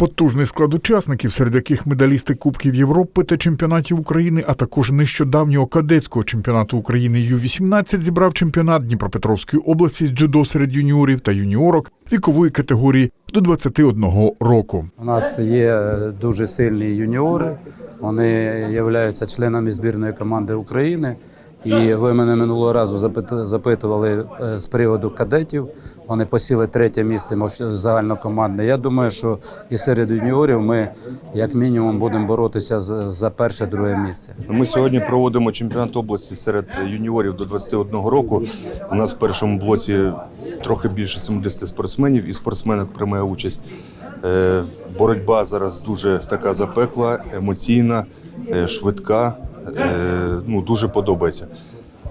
Потужний склад учасників, серед яких медалісти Кубків Європи та чемпіонатів України, а також нещодавнього кадетського чемпіонату України Ю-18 зібрав чемпіонат Дніпропетровської області з дзюдо серед юніорів та юніорок вікової категорії до 21 року. У нас є е, дуже сильні юніори. Вони являються членами збірної команди України. І ви мене минулого разу запит- запитували е, з приводу кадетів. Вони посіли третє місце загальнокомандне. Я думаю, що і серед юніорів ми як мінімум будемо боротися за перше, друге місце. Ми сьогодні проводимо чемпіонат області серед юніорів до 21 року. У нас в першому блоці трохи більше 70 спортсменів і спортсменок приймає участь. Е, Боротьба зараз дуже така запекла, емоційна, е, швидка. Е, Ну, дуже подобається.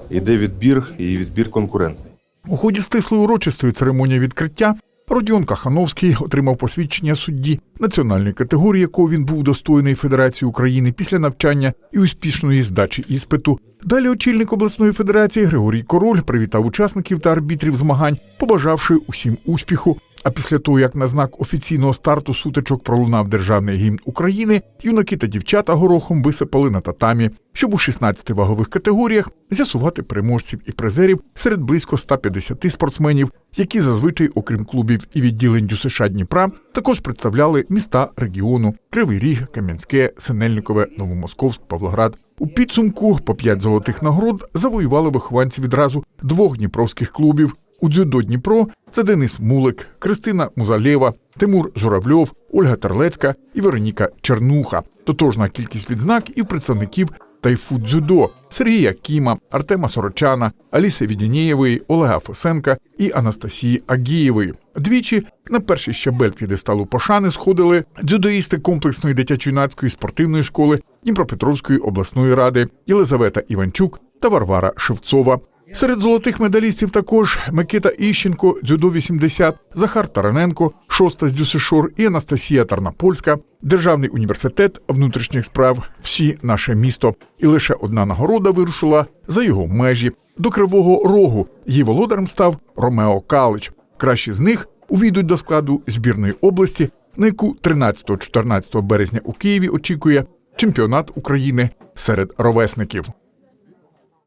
Іде відбір і відбір конкурентний. У ході стислої урочистої церемонії відкриття Родіон Кахановський отримав посвідчення судді національної категорії, якого він був достойний Федерації України після навчання і успішної здачі іспиту. Далі очільник обласної федерації Григорій Король привітав учасників та арбітрів змагань, побажавши усім успіху. А після того, як на знак офіційного старту сутичок пролунав державний гімн України, юнаки та дівчата горохом висипали на татамі, щоб у 16 вагових категоріях з'ясувати переможців і призерів серед близько 150 спортсменів, які зазвичай, окрім клубів і відділень ДЮСШ Дніпра, також представляли міста регіону Кривий Ріг, Кам'янське, Синельникове, Новомосковськ, Павлоград. У підсумку по п'ять золотих нагород завоювали вихованці відразу двох дніпровських клубів. У дзюдо Дніпро це Денис Мулик, Кристина Музалєва, Тимур Журавльов, Ольга Терлецька і Вероніка Чернуха. Тотожна кількість відзнак і представників тайфу дзюдо Сергія Кіма, Артема Сорочана, Аліси Відінєєвої, Олега Фесенка і Анастасії Агієвої. Двічі на перший щабель п'єдесталу пошани сходили дзюдоїсти комплексної дитячо-юнацької спортивної школи Дніпропетровської обласної ради Єлизавета Іванчук та Варвара Шевцова. Серед золотих медалістів також Микита Іщенко, дзюдо 80, Захар Тараненко, шоста з Дюсишор і Анастасія Тарнопольська, Державний університет внутрішніх справ, всі наше місто. І лише одна нагорода вирушила за його межі. До Кривого Рогу її володарем став Ромео Калич. Кращі з них увійдуть до складу збірної області, на яку 13-14 березня у Києві очікує чемпіонат України серед ровесників.